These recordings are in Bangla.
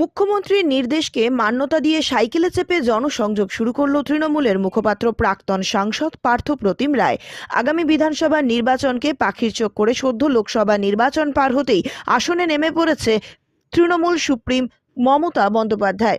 মুখ্যমন্ত্রীর নির্দেশকে মান্যতা দিয়ে সাইকেলে চেপে জনসংযোগ শুরু করল তৃণমূলের মুখপাত্র প্রাক্তন সাংসদ পার্থ প্রতিম রায়। আগামী বিধানসভা নির্বাচনকে পাখির চোখ করে সদ্য লোকসভা নির্বাচন পার হতেই আসনে নেমে পড়েছে তৃণমূল সুপ্রিম মমতা বন্দ্যোপাধ্যায়।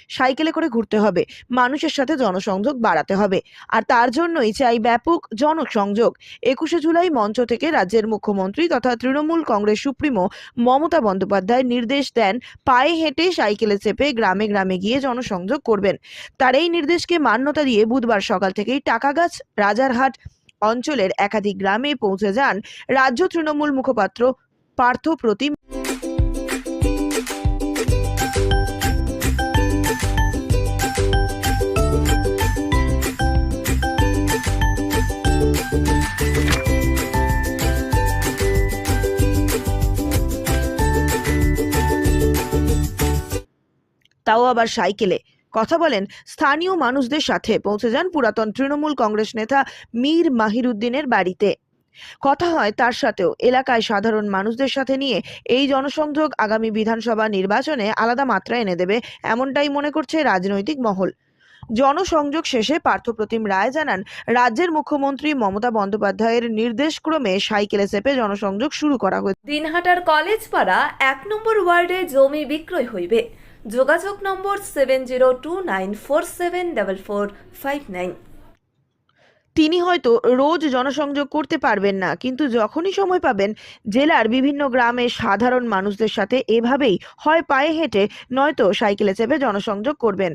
সাইকেলে করে ঘুরতে হবে। মানুষের সাথে জনসংযোগ বাড়াতে হবে। আর তার জন্যই চাই ব্যাপক জনসংযোগ। একুশে জুলাই মঞ্চ থেকে রাজ্যের মুখ্যমন্ত্রী তথা তৃণমূল কংগ্রেস সুপ্রিমো মমতা বন্দ্যোপাধ্যায় নির্দেশ দেন, পায়ে হেঁটে সাইকেলে চেপে গ্রামে গ্রামে গিয়ে জনসংযোগ করবেন। তার এই নির্দেশকে মান্যতা দিয়ে বুধবার সকাল থেকেই টাকাগাছ, রাজারহাট অঞ্চলের একাধিক গ্রামে পৌঁছে যান রাজ্য তৃণমূল মুখপাত্র পার্থ প্রতিম তাও আবার সাইকেলে। কথা বলেন, স্থানীয় মানুষদের সাথে পৌঁছে যান পুরাতন তৃণমূল কংগ্রেস নেতা মীর মাহিরুদ্দিনের বাড়িতে। কথা হয় তার সাথেও, এলাকায় সাধারণ মানুষদের সাথে নিয়ে এই জনসংযোগ আগামী বিধানসভা নির্বাচনে আলাদা মাত্রা এনে দেবে এমনটাই মনে করছে রাজনৈতিক মহল। জনসংযোগ শেষে পার্থপ্রতিম রায় জানান, রাজ্যের মুখ্যমন্ত্রী মমতা বন্দ্যোপাধ্যায়ের নির্দেশক্রমে সাইকেলে চেপে জনসংযোগ শুরু করা হয়েছে। দিনহাটার কলেজ পাড়া এক নম্বর ওয়ার্ডে জমি বিক্রয় হইবে। যোগাযোগ number seven zero two nine four seven double four five nine. তিনি হয়তো রোজ জনসংযোগ করতে পারবেন না, কিন্তু যখনই সময় পাবেন, জেলার বিভিন্ন গ্রামে সাধারণ মানুষদের সাথে এভাবেই হয় পায়ে হেঁটে, নয়তো সাইকেলে চেপে জনসংযোগ করবেন।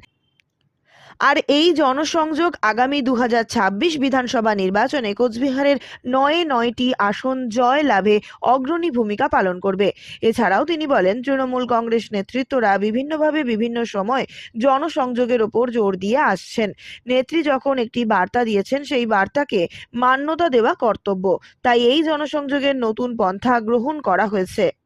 আর এই জনসংযোগ আগামী দু হাজার ছাব্বিশ বিধানসভা নির্বাচনে কোচবিহারের নয়ে নয়টি আসন জয় লাভে অগ্রণী ভূমিকা পালন করবে। এছাড়াও তিনি বলেন, তৃণমূল কংগ্রেস নেতৃত্বরা বিভিন্নভাবে বিভিন্ন সময় জনসংযোগের ওপর জোর দিয়ে আসছেন। নেত্রী যখন একটি বার্তা দিয়েছেন, সেই বার্তাকে মান্যতা দেওয়া কর্তব্য। তাই এই জনসংযোগের নতুন পন্থা গ্রহণ করা হয়েছে।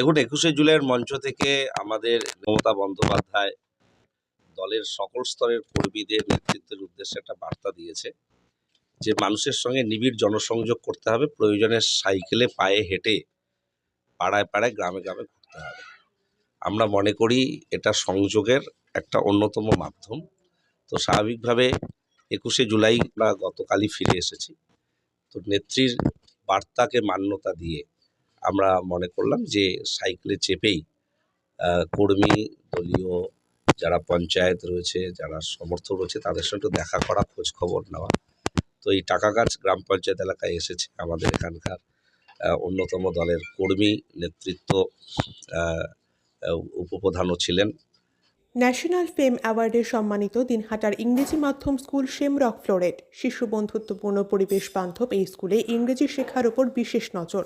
দেখুন, একুশে জুলাইয়ের মঞ্চ থেকে আমাদের মমতা বন্দ্যোপাধ্যায় দলের সকল স্তরের কর্মীদের নেতৃত্বের উদ্দেশ্যে একটা বার্তা দিয়েছে যে, মানুষের সঙ্গে নিবিড় জনসংযোগ করতে হবে, প্রয়োজনে সাইকেলে পায়ে হেঁটে পাড়ায় পাড়ায়, গ্রামে গ্রামে ঘুরতে হবে। আমরা মনে করি এটা সংযোগের একটা অন্যতম মাধ্যম। তো স্বাভাবিকভাবে একুশে জুলাই আমরা গতকালই ফিরে এসেছি। তো নেত্রীর বার্তাকে মান্যতা দিয়ে আমরা মনে করলাম যে সাইকেলে চেপেই কর্মী, দলীয় যারা পঞ্চায়েত রয়েছে, যারা সমর্থক রয়েছে, তাদের সঙ্গে দেখা করা, খোঁজ খবর নেওয়া। তো এই টাকাগাছ গ্রাম পঞ্চায়েত এলাকায় এসেছে আমাদের এখানকার অন্যতম দলের কর্মী, নেতৃত্ব উপপ্রধানও ছিলেন। ন্যাশনাল ফেম অ্যাওয়ার্ডে সম্মানিত দিনহাটার ইংরেজি মাধ্যম স্কুল শেমরক ফ্লোরেট শিশু বন্ধুত্বপূর্ণ পরিবেশ বান্ধব এই স্কুলে ইংরেজি শেখার ওপর বিশেষ নজর।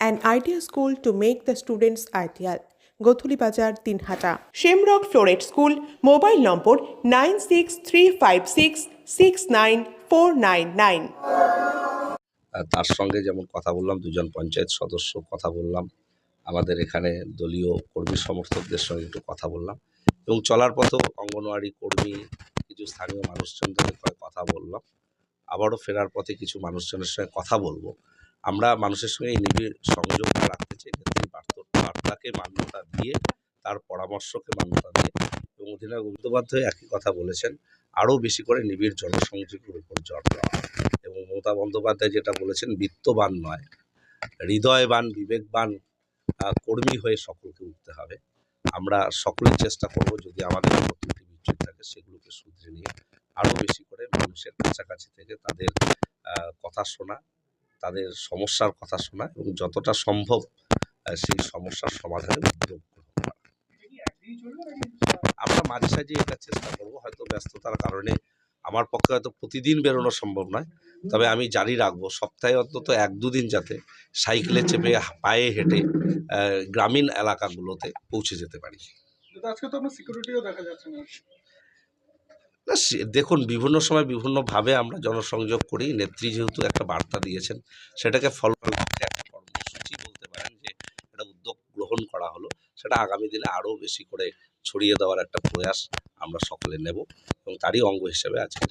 An idea school to make the students ideal Godhuli Bazar Dinhata. Shamrock Floret school, mobile number nine six three five six six nine four nine nine. তার সঙ্গে যেমন কথা বললাম, দুজন পঞ্চায়েত সদস্য কথা বললাম। আমাদের এখানে দলীয় কর্মী সমর্থকদের সঙ্গে একটু কথা বললাম। এবং চলার পথেও অঙ্গনওয়াড়ি কর্মী, কিছু স্থানীয় মানুষজনদের কথা বললাম। আবারও ফেরার পথে কিছু মানুষজনের সঙ্গে কথা বলব। আমরা মানুষের সঙ্গে এই নিবিড় সংযোগটা রাখতে চাই বার্ত- বার্তাকে মান্যতা দিয়ে, তার পরামর্শকে মান্যতা দিয়ে এবং অধিনায়ক বন্দ্যোপাধ্যায় একই কথা বলেছেন, আরও বেশি করে নিবিড় জনসংযোগের উপর জোর দেওয়া এবং মমতা বন্দ্যোপাধ্যায় যেটা বলেছেন, বিত্তবান নয়, হৃদয়বান, বিবেকবান কর্মী হয়ে সকলকে উঠতে হবে। আমরা সকলেই চেষ্টা করব যদি আমাদের থাকে, সেগুলোকে শুধরে নিয়ে আরও বেশি করে মানুষের কাছাকাছি থেকে তাদের কথা শোনা, তাদের সমস্যার কথা শোনা এবং যতটা সম্ভব সেই সমস্যার সমাধানে উদ্যোগ আমরা মাঝে সাঝে এটা চেষ্টা করব, হয়তো ব্যস্ততার কারণে আমার পক্ষে হয়তো প্রতিদিন বেরোনো সম্ভব নয়। তবে আমি জারি রাখব। সপ্তাহে অন্তত এক দুদিন যাতে সাইকেলে চেপে পায়ে হেঁটে গ্রামীণ এলাকাগুলোতে পৌঁছে যেতে পারি। না দেখুন বিভিন্ন সময় বিভিন্নভাবে আমরা জনসংযোগ করি। নেত্রী যেহেতু একটা বার্তা দিয়েছেন সেটাকে ফলো একটা কর্মসূচি বলতে পারেন যে একটা উদ্যোগ গ্রহণ করা হলো সেটা আগামী দিনে আরও বেশি করে ছড়িয়ে দেওয়ার একটা প্রয়াস আমরা সকলে নেব এবং তারই অঙ্গ হিসেবে আজকের